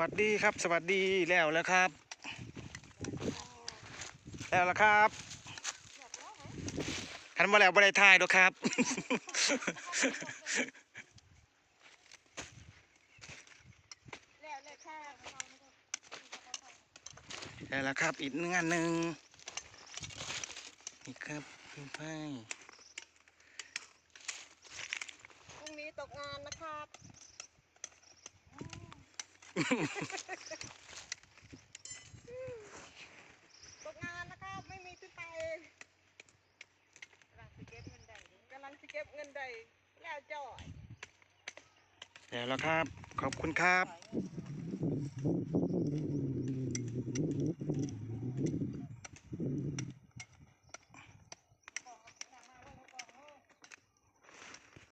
วัสดีครับสวัสดีแล้วแล้วครับ แล้วแล้วครับคันมาแล้วบ่ได้ถ่ายดอกครับ แล้วแล้วครับอีกงานหนึ่งนี่ครับพี่ไพ่พรุ่งนี้ตกงานนะครับ ตกงานนะครับไม่มีที่ไปกำลังสิเก็บเงินใดกำลังสิเก็บเงินใดแล้วจ่อยแล้วล้วครับ ขอบคุณครับ